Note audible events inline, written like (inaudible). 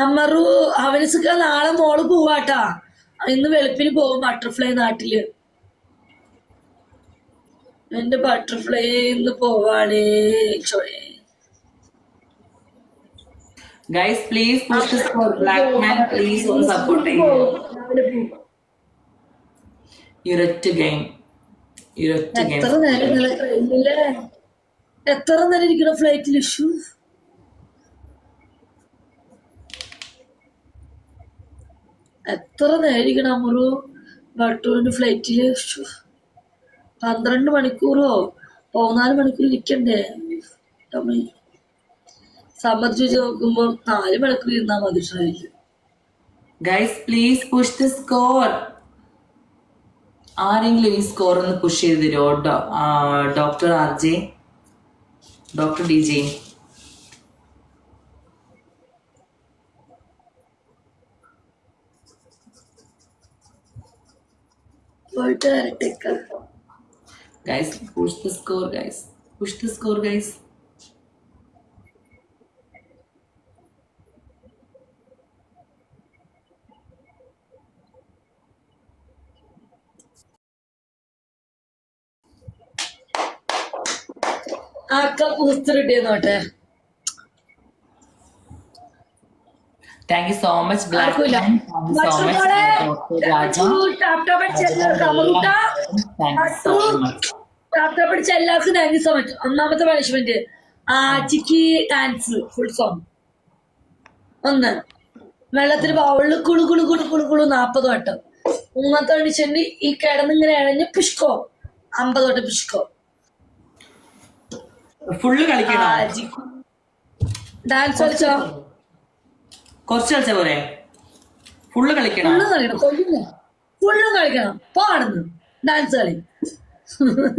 അമറു അവനിസ്ക്ക നാളെ മോൾ പോവാട്ടാ. ഇന്ന് വെളുപ്പിന് പോകും ബട്ടർഫ്ലൈ നാട്ടിൽ. എന്റെ ബട്ടർഫ്ലൈ ഇന്ന് പോവാണേ. ചോയേ. Guys please black man please ഒന്ന് സപ്പോർട്ട് ചെയ്യും. ഇരൊറ്റ ഗെയിം ഇരൊറ്റ ഗെയിം എത്ര നേരം ഇന്നലെ എത്ര നേരം ഇരിക്കണം ഫ്ലൈറ്റിൽ ഇഷ്യൂ എത്ര നേരിക്കണം ഇരിക്കണം ബട്ടൂരിന്റെ ഇഷ്യൂ പന്ത്രണ്ട് മണിക്കൂറോ? പതിനാല് മണിക്കൂർ ഇരിക്കണ്ടേ. സമ്മതിച്ച് വെച്ച് നോക്കുമ്പോ നാല് മണിക്കൂർ ഇരുന്നാ മതി ട്രെയിനിൽ guys please push the score ആരെങ്കിലും ഈ സ്കോർ ഒന്ന് പുഷ് ചെയ്ത് തരുമോ doctor R J? Doctor D J? പോയിട്ട് വരട്ടെ guys push the score guys push the score guys ആക്ക booster thank you so much black so much Raja അടിച്ച thank you so much എല്ലാവർക്കും താങ്ക് യു സോ മച്ച് ഒന്നാമത്തെ punishment ആച്ചിക്ക് dance full song ഒന്ന്. വെള്ളത്തിൽ ബൗളിൽ കുളു കുളു കുളു കുളു കുളു നാപ്പത് വട്ടം. മൂന്നാമത്തെ പണിഷ്മെന്റ് ഈ കിടന്നിങ്ങനെ ഇഴഞ്ഞ് പുഷ്കോ. അമ്പത് വട്ടം പുഷ്കോ. ഫുള്ള് കളിക്കണോ? ഡാൻസ് കളിച്ചോ? കുറച്ച് കളിച്ച പോരെ. ഫുള്ള് കളിക്കണോ. ഫുള്ളും കളിക്കണം. ഫുള്ളും കളിക്കണം. പാടുന്നു. ഡാൻസ് കളി. (laughs)